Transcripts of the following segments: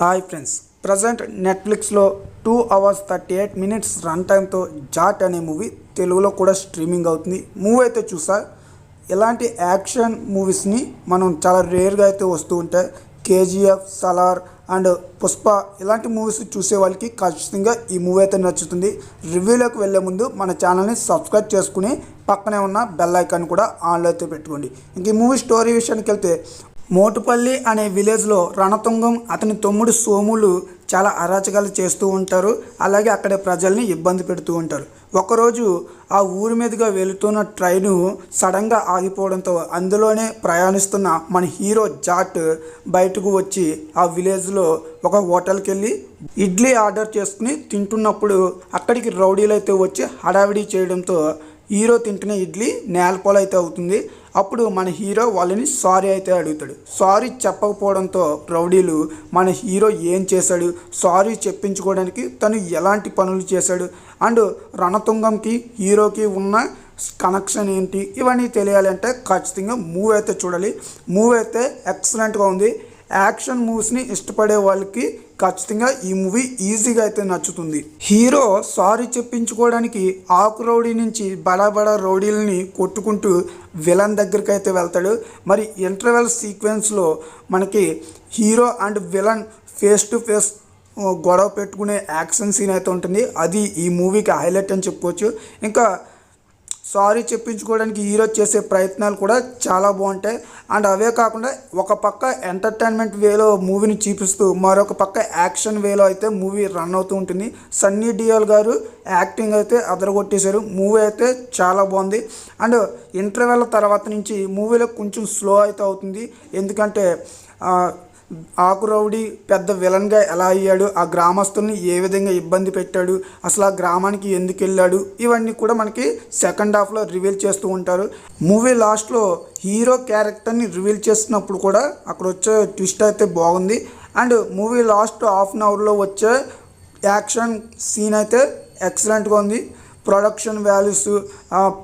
Hi friends. Present నెట్ఫ్లిక్స్లో two hours thirty eight minutes run టైంతో Jaat అనే movie తెలుగులో కూడా స్ట్రీమింగ్ అవుతుంది. మూవీ అయితే చూసా. ఇలాంటి యాక్షన్ మూవీస్ని మనం చాలా రేర్గా అయితే వస్తూ ఉంటాయి. కేజీఎఫ్ సలార్ అండ్ పుష్ప ఇలాంటి మూవీస్ చూసే వాళ్ళకి ఖచ్చితంగా ఈ మూవీ అయితే నచ్చుతుంది. రివ్యూలోకి వెళ్ళే ముందు మన ఛానల్ని సబ్స్క్రైబ్ చేసుకుని పక్కనే ఉన్న బెల్ ఐకాన్ కూడా ఆన్లో అయితే పెట్టుకోండి. ఇంక ఈ మూవీ స్టోరీ విషయానికి వెళ్తే మోటుపల్లి అనే విలేజ్లో రణతుంగం అతని తమ్ముడు సోములు చాలా అరాచకాలు చేస్తూ ఉంటారు. అలాగే అక్కడ ప్రజల్ని ఇబ్బంది పెడుతూ ఉంటారు. ఒకరోజు ఆ ఊరి మీదుగా వెళుతున్న ట్రైను సడన్గా ఆగిపోవడంతో అందులోనే ప్రయాణిస్తున్న మన హీరో జాట్ బయటకు వచ్చి ఆ విలేజ్లో ఒక హోటల్కి వెళ్ళి ఇడ్లీ ఆర్డర్ చేసుకుని తింటున్నప్పుడు అక్కడికి రౌడీలు అయితే వచ్చి హడావిడి చేయడంతో హీరో తింటున్న ఇడ్లీ నేలపాలు అయితే అవుతుంది. అప్పుడు మన హీరో వాళ్ళని సారీ అయితే అడుగుతాడు. సారీ చెప్పకపోవడంతో రౌడీలు మన హీరో ఏం చేశాడు? సారీ చెప్పించుకోవడానికి తను ఎలాంటి పనులు చేశాడు? అండ్ రణతుంగంకి హీరోకి ఉన్న కనెక్షన్ ఏంటి? ఇవన్నీ తెలియాలంటే ఖచ్చితంగా మూవ్ అయితే చూడాలి. మూవ్ అయితే ఎక్సలెంట్గా ఉంది. యాక్షన్ మూవ్స్ని ఇష్టపడే వాళ్ళకి ఖచ్చితంగా ఈ మూవీ ఈజీగా అయితే నచ్చుతుంది. హీరో సారీ చెప్పించుకోవడానికి ఆకు రౌడీ నుంచి బడా బడా రౌడీలని కొట్టుకుంటూ విలన్ దగ్గరికి అయితే వెళ్తాడు. మరి ఇంటర్వెల్ సీక్వెన్స్లో మనకి hero and villain face to face గొడవ పెట్టుకునే యాక్షన్ సీన్ అయితే ఉంటుంది. అది ఈ మూవీకి హైలైట్ అని చెప్పుకోవచ్చు. ఇంకా సారీ చెప్పించుకోవడానికి హీరో చేసే ప్రయత్నాలు కూడా చాలా బాగుంటాయి. అండ్ అవే కాకుండా ఒక పక్క ఎంటర్టైన్మెంట్ వేలో మూవీని చూపిస్తూ మరొక పక్క యాక్షన్ వేలో అయితే మూవీ రన్ అవుతూ ఉంటుంది. సన్నీ డియోల్ గారు యాక్టింగ్ అయితే అదరగొట్టేశారు. మూవీ అయితే చాలా బాగుంది. అండ్ ఇంటర్వెల్ తర్వాత నుంచి మూవీలో కొంచెం స్లో అయితే అవుతుంది. ఎందుకంటే ఆకురౌడి పెద్ద విలన్గా ఎలా అయ్యాడు? ఆ గ్రామస్తుల్ని ఏ విధంగా ఇబ్బంది పెట్టాడు? అసలు ఆ గ్రామానికి ఎందుకు వెళ్ళాడు? ఇవన్నీ కూడా మనకి సెకండ్ హాఫ్లో రివీల్ చేస్తూ ఉంటారు. మూవీ లాస్ట్లో హీరో క్యారెక్టర్ని రివీల్ చేస్తున్నప్పుడు కూడా అక్కడ వచ్చే ట్విస్ట్ అయితే బాగుంది. And movie last half an అవర్లో వచ్చే యాక్షన్ సీన్ అయితే ఎక్సలెంట్గా ఉంది. ప్రొడక్షన్ వాల్యూస్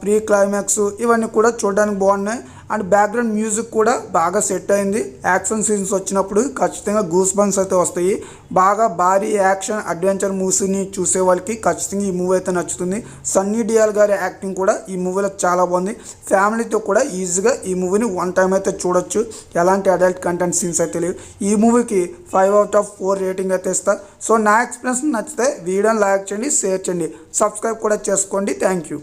ప్రీ క్లైమాక్స్ ఇవన్నీ కూడా చూడడానికి బాగున్నాయి. అండ్ బ్యాక్గ్రౌండ్ మ్యూజిక్ కూడా బాగా సెట్ అయింది. యాక్షన్ సీన్స్ వచ్చినప్పుడు ఖచ్చితంగా గూస్ బంక్స్ అయితే వస్తాయి. బాగా భారీ యాక్షన్ అడ్వెంచర్ మూవీస్ని చూసే వాళ్ళకి ఖచ్చితంగా ఈ మూవీ అయితే నచ్చుతుంది. సన్నీ డియాల్ గారి యాక్టింగ్ కూడా ఈ మూవీలో చాలా బాగుంది. ఫ్యామిలీతో కూడా ఈజీగా ఈ మూవీని వన్ టైం అయితే చూడొచ్చు. ఎలాంటి అడల్ట్ కంటెంట్ సీన్స్ అయితే లేవు. ఈ మూవీకి five out of four rating అయితే ఇస్తా. సో నా ఎక్స్పీరియన్స్ నచ్చితే వీడియోని లైక్ చేయండి షేర్ చేయండి. సబ్స్క్రైబ్ కూడా చేసుకోండి. Thank you.